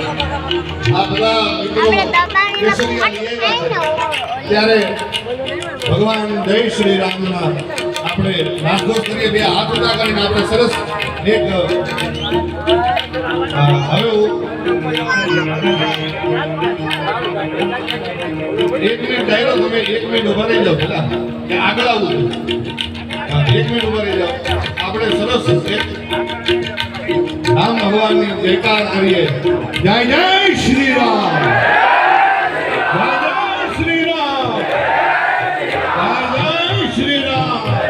બધા આવ્યા છે. ત્યારે ભગવાન જય શ્રી રામના આપણે નાગોર કરીએ. બે હાથ ઊભા કરીને આપણે સરસ એક હવે એક મિનિટ ડાયરો તમે એક મિનિટ ઊભા રહી જાઓ પેલા. કે આગળ આવું. એક મિનિટ ઊભા રહી જાઓ. આપણે સરસ એક હોવાની જયકાર કરીએ. જય જય શ્રી રામ જય જય શ્રી રામ જય જય શ્રી રામ